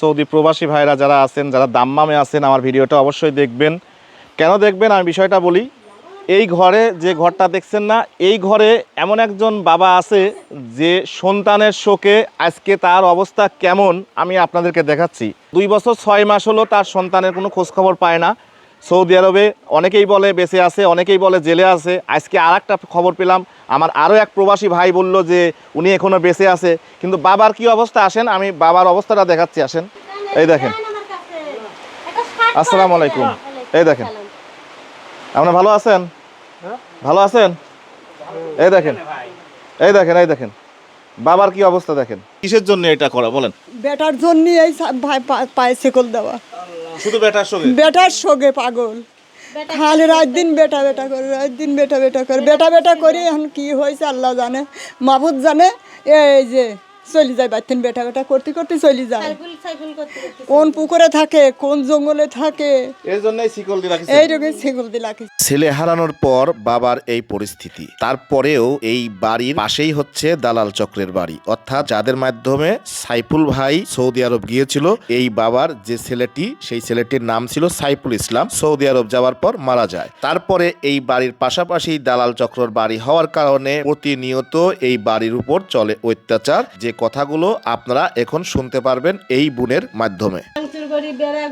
Saudi প্রবাসী ভাইরা যারা আছেন, যারা দাম্মামে আছেন, আমার ভিডিওটা অবশ্যই দেখবেন। কেন দেখবেন? আমি বিষয়টা বলি, এই ঘরে যে ঘরটা দেখছেন না, এই ঘরে এমন একজন বাবা আছে যে সন্তানের শোকে আজকে তার অবস্থা কেমন আমি আপনাদেরকে দেখাচ্ছি। দুই বছর ছয় মাস হলো তার সন্তানের কোনো খোঁজখবর পায় না। সৌদি আরবে অনেকেই বলে, বেঁচে আছে, অনেকেই বলে, জেলে আছে। আজকে আর খবর পেলাম আমার আরও এক প্রবাসী ভাই বলল যে উনি এখনও বেঁচে আছে কিন্তু বাবার কি অবস্থা? আসেন আমি বাবার অবস্থাটা দেখাচ্ছি আসেন। এই দেখেন। আসসালামু আলাইকুম। এই দেখেন। আপনারা ভালো আছেন? ভালো আছেন? এই দেখেন। এই দেখেন এই দেখেন। বাবার কি অবস্থা দেখেন? কিসের জন্য এটা করা বলেন। বেটার জন্য এই ভাই পায়ে সেকল দেওয়া। শুধু বেটার সঙ্গে বেটার সঙ্গে পাগল। খালি রাত দিন বেটা বেটা করে রাত দিন বেটা বেটা করে। বেটা বেটা করি এখন কি হয়েছে আল্লাহ জানে মাহুদ জানে এই যে চলে যায় বাচ্চেন বেটা বেটা করতে করতে চলে যায়। কোন পুকুরে থাকে কোন জঙ্গলে থাকে। এর জন্যই শিকল দিয়ে রাখিছে। এই রোগে সেগুল দিয়ে রাখি ছেলে হারানোর পর বাবার এই পরিস্থিতি। তারপরেও এই বাড়ির পাশেই হচ্ছে দালাল চক্রের বাড়ি। অর্থাৎ যাদের মাধ্যমে সাইফুল ভাই সৌদি আরব গিয়েছিল এই বাবার যে ছেলেটি সেই ছেলেটির নাম ছিল সাইফুল ইসলাম। সৌদি আরব যাওয়ার পর মারা যায়। তারপরে এই বাড়ির পাশাপাশি দালাল চক্রর বাড়ি হওয়ার কারণে প্রতিনিয়ত এই বাড়ির উপর চলে অত্যাচার। যে কথাগুলো আপনারা এখন শুনতে পারবেন এই বোনের মাধ্যমে। করি বেড়া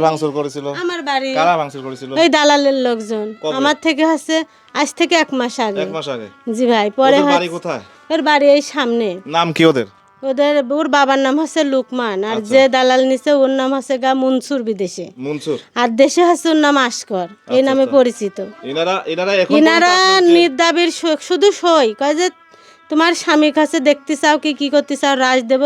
ভাঙচুর করেছিল? আমার বাড়ি। কারা ভাঙচুর করেছিল? ওই দালালের লোকজন। আমার থেকে হচ্ছে আজ থেকে এক মাস আগে। এক মাস আগে? জি ভাই পরে বাড়ি কোথায়? ওর বাড়ি এই সামনে। নাম কি ওদের? ওদের ওর বাবার নাম হচ্ছে লুকমান আর আচ্ছা। যে দালাল নিছে ওর নাম হচ্ছে গা মনসুর বিদেশে। মনসুর? আর দেশে হচ্ছে ওর নাম আসকর এই আচ্ছা, নামে পরিচিত। এনারা এনারা এখন ইনারা নির্দাবির শুধু সই কয় যে তোমার স্বামীর কাছে দেখতে চাও কি, কী করতে চাও, রাজ দেব।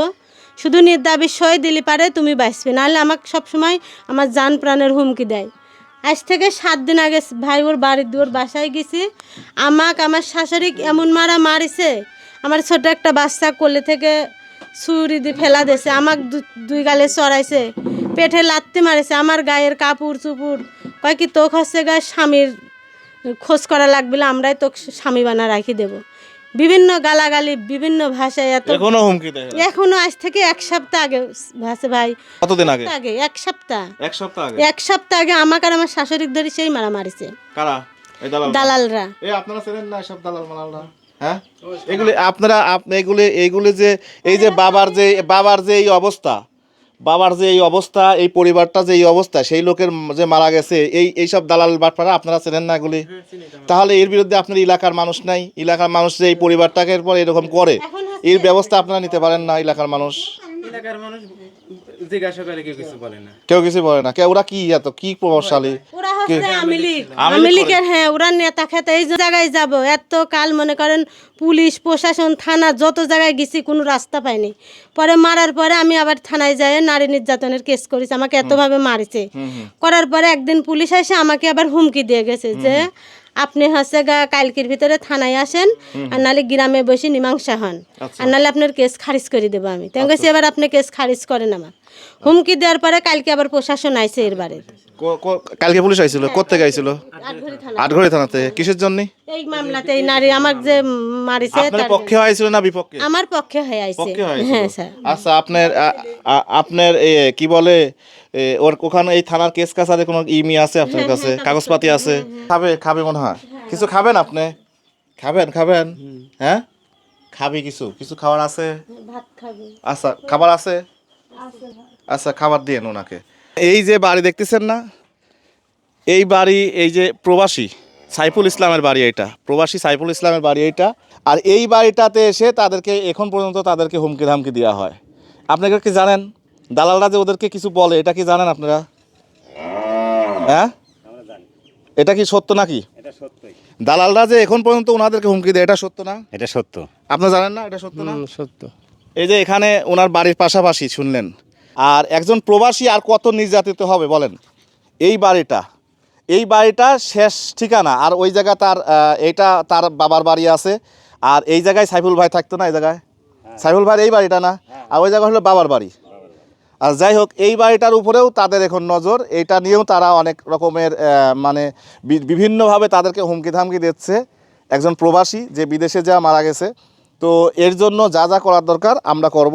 শুধু নির্দাবির সই দিলে পারে তুমি বাঁচবে, নাহলে আমাকে সবসময় আমার জান প্রাণের হুমকি দেয়। আজ থেকে সাত দিন আগে ভাই ওর বাড়ির ওর বাসায় গেছি। আমাকে, আমার শাশুড়ি এমন মারা মারিছে, আমার ছোট একটা বাচ্চা কোলে থেকে ছুরি দিয়ে ফেলা দিয়েছে, আমাকে দুই গালে চড়াইছে, পেটে লাত্তি মারিছে, আমার গায়ের কাপড় চুপুর কয় কি, তোক হচ্ছে গায়ে স্বামীর খোঁজ করা লাগবে আমরাই তো স্বামী বানা রাখি দেব। বিভিন্ন গালাগালি বিভিন্ন ভাষায় এত এখনও হুমকি দেয়। এখনও আজ থেকে এক সপ্তাহ আগে ভাসে ভাই। কতদিন আগে? আগে এক সপ্তাহ। এক সপ্তাহ আগে? এক সপ্তাহ আগে আমাকে আর আমার শাশুড়ির ধরে সেই মারা মারিছে। কারা? এই দালাল দালালরা। এই আপনারা চেনেন না সব দালাল মালালরা? হ্যাঁ? এগুলি আপনারা আপনি এগুলি এইগুলি যে এই যে বাবার যে বাবার যে এই অবস্থা বাবার যে এই অবস্থা এই পরিবারটা যে এই অবস্থা সেই লোকের যে মারা গেছে এই এই সব দালাল বাটপাড়া আপনারা চেনেন না এগুলি? তাহলে এর বিরুদ্ধে আপনার এলাকার মানুষ নাই। এলাকার মানুষ যে এই পরিবারটাকে এরপর এরকম করে এর ব্যবস্থা আপনারা নিতে পারেন না এলাকার মানুষ। এলাকার মানুষ জিজ্ঞাসা করে কেউ কিছু বলে না। কেউ কিছু বলে না। কে ওরা কি এত কি প্রভাবশালী? ওরা হচ্ছে আমিলিক আমিলিকের হ্যাঁ ওরা নেতা খেতে এই জায়গায় যাব। এত কাল মনে করেন পুলিশ প্রশাসন থানা যত জায়গায় গেছি কোনো রাস্তা পাইনি। পরে মারার পরে আমি আবার থানায় যাই নারী নির্যাতনের কেস করেছি। আমাকে এতভাবে মারিছে। করার পরে একদিন পুলিশ এসে আমাকে আবার হুমকি দিয়ে গেছে যে আপনি হচ্ছে গা কালকের ভিতরে থানায় আসেন আর নাহলে গ্রামে বসে মীমাংসা হন। আর নাহলে আপনার কেস খারিজ করে দেবো আমি। তেমন কাছে এবার আপনি কেস খারিজ করেন আমার। হুমকি দেওয়ার পরে কালকে আবার প্রশাসন আইছে এর কালকে পুলিশ আইছিল? কোথেকে আইছিল? আটঘরে থানাতে কিসের জন্য? এই মামলাতে এই নারী আমার যে মারিছে আপনার তার- পক্ষে হয়েছিল না বিপক্ষে? আমার পক্ষে হয়ে আইছে। পক্ষে হ্যাঁ স্যার। আচ্ছা আপনার আপনার এ, কি বলে ওর ওখানে এই থানার কেস কাছারে কোনো ইমি আছে আপনার হ্যাঁ, কাছে? কাগজপাতি আছে। খাবে খাবে মনে হয়। কিছু খাবেন আপনি? খাবেন খাবেন। হ্যাঁ? খাবি কিছু? কিছু খাবার আছে? আচ্ছা খাবার আছে? আচ্ছা খাবার দিয়েন ওনাকে। এই যে বাড়ি দেখতেছেন না? এই বাড়ি এই যে প্রবাসী সাইফুল ইসলামের বাড়ি এটা প্রবাসী সাইফুল ইসলামের বাড়ি এটা আর এই বাড়িটাতে এসে তাদেরকে এখন পর্যন্ত তাদেরকে হুমকি ধামকি দেওয়া হয়। আপনারা কি জানেন? দালালরা যে ওদেরকে কিছু বলে এটা কি জানেন আপনারা? হ্যাঁ? এটা কি সত্য নাকি? দালালরা যে এখন পর্যন্ত ওনাদেরকে হুমকি দেয় এটা সত্য না? এটা সত্য। আপনারা জানেন না এটা সত্য না? সত্য। এই যে এখানে ওনার বাড়ির পাশাপাশি শুনলেন। আর একজন প্রবাসী আর কত নির্যাতিত হবে বলেন? এই বাড়িটা এই বাড়িটা শেষ ঠিকানা। আর ওই জায়গা তার এইটা তার বাবার বাড়ি আছে। আর এই জায়গায় সাইফুল ভাই থাকতো না এই জায়গায়? সাইফুল ভাই এই বাড়িটা না? আর ওই জায়গা হলো বাবার বাড়ি। আর যাই হোক এই বাড়িটার উপরেও তাদের এখন নজর। এটা নিয়েও তারা অনেক রকমের মানে বিভিন্নভাবে তাদেরকে হুমকি ধামকি দিচ্ছে। একজন প্রবাসী যে বিদেশে যা মারা গেছে। তো এর জন্য যা যা করার দরকার আমরা করব।